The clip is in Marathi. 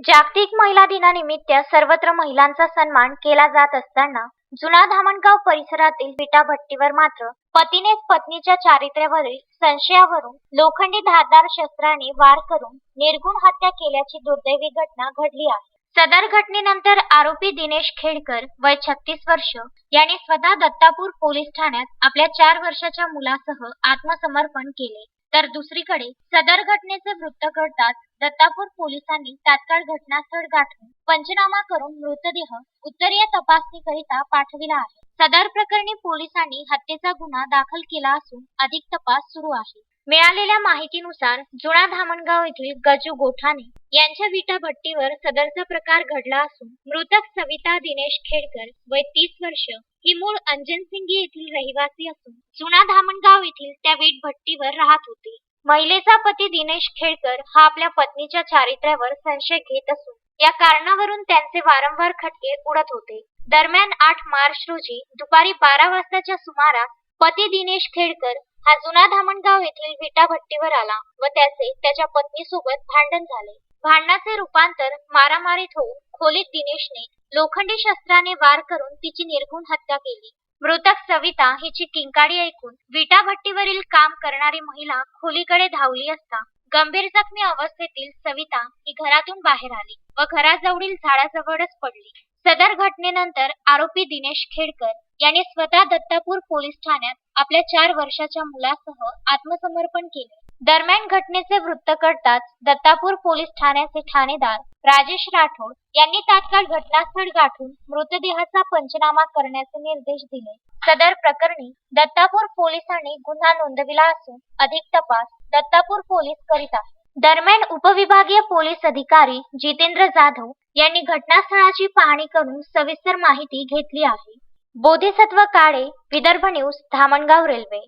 जागतिक महिला दिनानिमित्त सर्वत्र महिलांचा सन्मान केला जात असताना जुना धामणगाव परिसरातील विटा भट्टीवर मात्र पतीनेच पत्नीच्या चारित्र्यावरील संशयावरून लोखंडी धारदार शस्त्राने वार करून निर्गुण हत्या केल्याची दुर्दैवी घटना घडली आहे. सदर घटनेनंतर आरोपी दिनेश खेडकर वय छत्तीस वर्ष यांनी स्वतः दत्तापूर पोलीस ठाण्यात आपल्या चार वर्षाच्या मुलासह आत्मसमर्पण केले. तर दुसरीकडे सदर घटनेचे वृत्त कळताच दत्तापूर पोलिसांनी तात्काळ घटनास्थळ गाठून पंचनामा करून मृतदेह उत्तरीय तपासणीकरिता पाठविला आहे. सदर प्रकरणी पोलिसांनी हत्येचा गुन्हा दाखल केला असून अधिक तपास सुरू आहे. मिळालेल्या माहितीनुसार जुना धामणगाव येथील गजू गोठाणे यांच्या विटा भट्टीवर सदरचा प्रकार घडला असून मृतक सविता दिनेश खेडकर वय तीस वर्ष ही मूळ अंजनसिंगी येथील रहिवासी असून जुना धामणगाव येथील त्या वीट भट्टीवर राहत होती. महिलेचा पती दिनेश खेडकर हा आपल्या पत्नीच्या चारित्र्यावर संशय घेत असून या कारणावरून त्यांचे वारंवार खटके उडत होते. दरम्यान आठ मार्च रोजी दुपारी बारा वाजताच्या सुमारास पती दिनेश खेडकर हा जुना धामणगाव येथील विटा भट्टीवर आला व त्याचे त्याच्या पत्नीसोबत भांडण झाले. भांडणाचे रूपांतर मारामारीत होऊन खोलीत दिनेशने लोखंडी शस्त्राने वार करून तिची निर्गुण हत्या केली. मृतक सविता हिची किंकाळी ऐकून विटा भट्टीवरील काम करणारी महिला खोलीकडे धावली असता गंभीर जखमी अवस्थेतील सविता ही घरातून बाहेर आली व घराजवळील झाडाजवळच पडली. सदर घटनेनंतर आरोपी दिनेश खेडकर यांनी स्वतः दत्तापूर पोलीस ठाण्यात आपल्या चार वर्षाच्या मुलासह आत्मसमर्पण केले. दरम्यान घटनेचे वृत्त कळताच दत्तापूर पोलीस ठाण्याचे ठाणेदार राजेश राठोड यांनी तात्काळ घटनास्थळ गाठून मृतदेहाचा पंचनामा करण्याचे निर्देश दिले. सदर प्रकरणी दत्तापूर पोलिसांनी गुन्हा नोंदविला असून अधिक तपास दत्तापूर पोलीस करीत आहेत दरम्यान उपविभागीय पोलीस अधिकारी जितेंद्र जाधव यांनी घटनास्थळाची पाहणी करून सविस्तर माहिती घेतली आहे. Bodhisattva Kale Vidarbha news Dhamangaon railway.